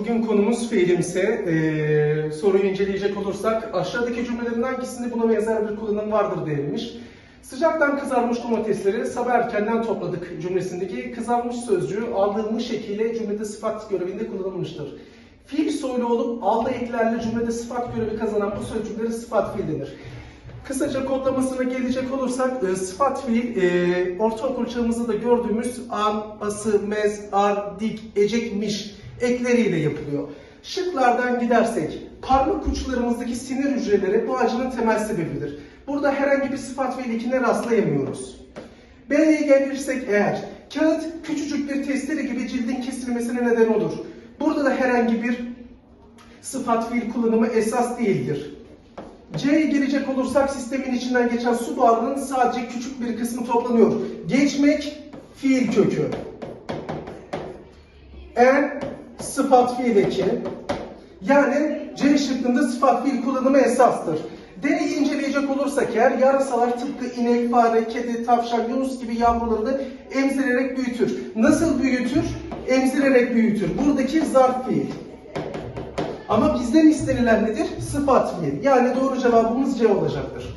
bugün konumuz fiilimsi. Ee, soruyu inceleyecek olursak aşağıdaki cümlelerin hangisinde buna benzer bir kullanım vardır denilmiş. Sıcaktan kızarmış domatesleri sabah erkenden topladık cümlesindeki kızarmış sözcüğü aldırılmış ekiyle cümlede sıfat görevinde kullanılmıştır. Fiil soylu olup aldı eklerle cümlede sıfat görevi kazanan bu sözcüklere sıfat fiil denir. Kısaca kodlamasına gelecek olursak e, sıfat fiil e, ortaokul çağımızda da gördüğümüz an, ası, mez, ar, dik, ecek, miş ekleriyle yapılıyor. Şıklardan gidersek parmak uçlarımızdaki sinir hücreleri bu acının temel sebebidir. Burada herhangi bir sıfat fiil ekine rastlayamıyoruz. B'ye gelirsek eğer kağıt küçücük bir testere gibi cildin kesilmesine neden olur. Burada da herhangi bir sıfat fiil kullanımı esas değildir. C'ye gelecek olursak sistemin içinden geçen su buharının sadece küçük bir kısmı toplanıyor. Geçmek fiil kökü. En sıfat fiil eki. Yani C şıkkında sıfat fiil kullanımı esastır. D'yi inceleyecek olursak eğer yarasalar tıpkı inek, fare, kedi, tavşan, yunus gibi yavrularını emzirerek büyütür. Nasıl büyütür? Emzirerek büyütür. Buradaki zarf fiil. Ama bizden istenilen nedir? Sıfat fiil. Yani doğru cevabımız C olacaktır.